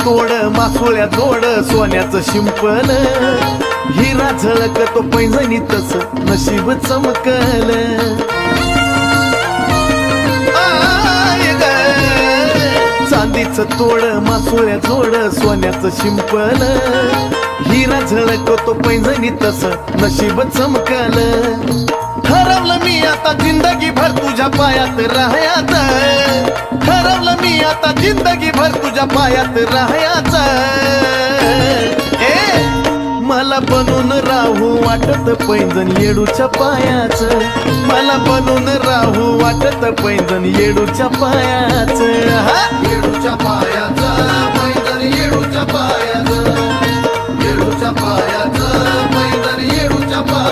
तोड मासोळ्या जोड सोन्याचं शिंपण हिरा झळक तो पैंजणी तस नशीब चमकल. चांदीच चांदीचं तोड मासोळ्या जोड सोन्याचं शिंपण हिरा झळक तो पैंजणी तस नशीब चमकल. ठरवलं मी आता जिंदगी भर तुझ्या पायात राहयात ठरवलं मी आता जिंदगी भर तुझ्या पायात राहायच. मला बनून राहू वाटत पैजन येडूच्या पायाच. मला बनून राहू वाटत पैजन येडूच्या पायाच. येडूच्या पायाच येडूच्या पायाच. येडूच्या पायाच पैंजण येडूच्या पाया